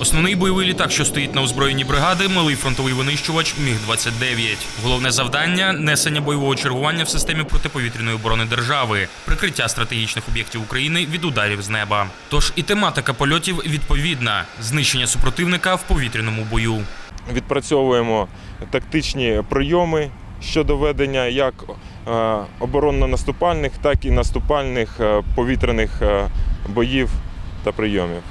Основний бойовий літак, що стоїть на озброєнні бригади, малий фронтовий винищувач Міг-29. Головне завдання несення бойового чергування в системі протиповітряної оборони держави, прикриття стратегічних об'єктів України від ударів з неба. Тож і тематика польотів відповідна: знищення супротивника в повітряному бою. відпрацьовуємо тактичні прийоми щодо ведення як е, оборонно-наступальних, так і наступальних е, повітряних е, боїв та прийомів.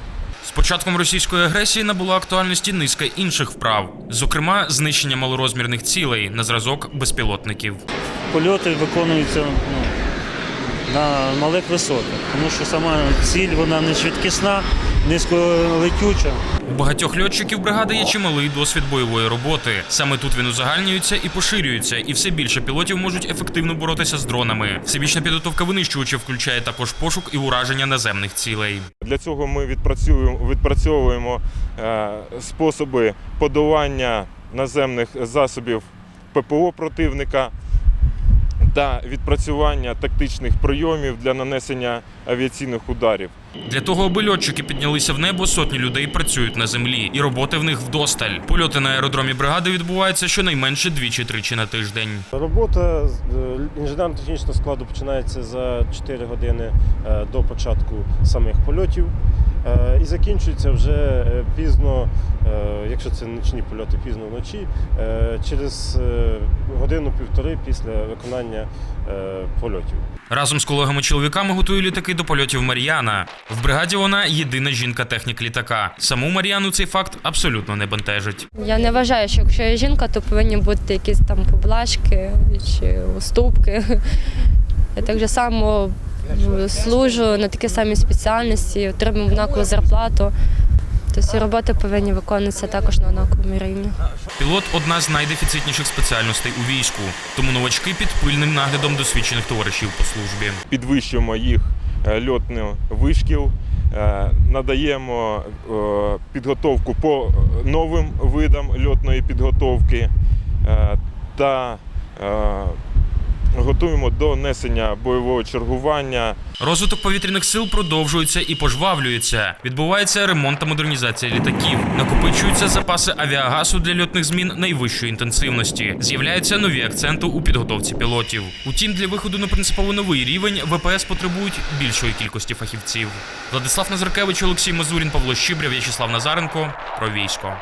З початком російської агресії набула актуальності низка інших вправ, зокрема знищення малорозмірних цілей на зразок безпілотників. польоти виконуються ну, на малих висотах, тому що сама ціль вона не швидкісна, низьколетюча. У багатьох льотчиків бригади є чималий досвід бойової роботи. Саме тут він узагальнюється і поширюється, і все більше пілотів можуть ефективно боротися з дронами. Всебічна підготовка винищувачів включає також пошук і ураження наземних цілей. Для цього ми відпрацюємо, відпрацьовуємо е, способи подолання наземних засобів ППО противника та відпрацювання тактичних прийомів для нанесення авіаційних ударів. Для того, аби льотчики піднялися в небо, сотні людей працюють на землі, і роботи в них вдосталь. Польоти на аеродромі бригади відбуваються щонайменше двічі-тричі на тиждень. Робота з- е, інженерно-технічного складу починається за 4 години е, до початку самих польотів і закінчується вже е, пізно, е, якщо це нічні польоти, пізно вночі, е, через е, годину-півтори після виконання е, польотів. Разом з колегами-чоловіками готує літаки до польотів Мар'яна. В бригаді вона єдина жінка-технік літака. Саму Мар'яну цей факт абсолютно не бентежить. Я не вважаю, що якщо я жінка, то повинні бути якісь там поблажки чи уступки. Я так же само служу на такі самі спеціальності, отримую однакову зарплату. Тобто роботи повинні виконуватися також на однаковому рівні. Пілот одна з найдефіцитніших спеціальностей у війську, тому новачки під пильним наглядом досвідчених товаришів по службі. Підвищуємо їх е, льотну вишкіл, е, надаємо е, підготовку по новим видам льотної підготовки та готуємо до несення бойового чергування Розвиток повітряних сил продовжується і пожвавлюється. Відбувається ремонт та модернізація літаків. Накопичуються запаси авіагасу для льотних змін найвищої інтенсивності. З'являються нові акценти у підготовці пілотів. Утім, для виходу на принципово новий рівень ВПС потребують більшої кількості фахівців. Владислав Назаркевич, Олексій Мазурін, Павло Щибря, В'ячеслав Назаренко. Про військо.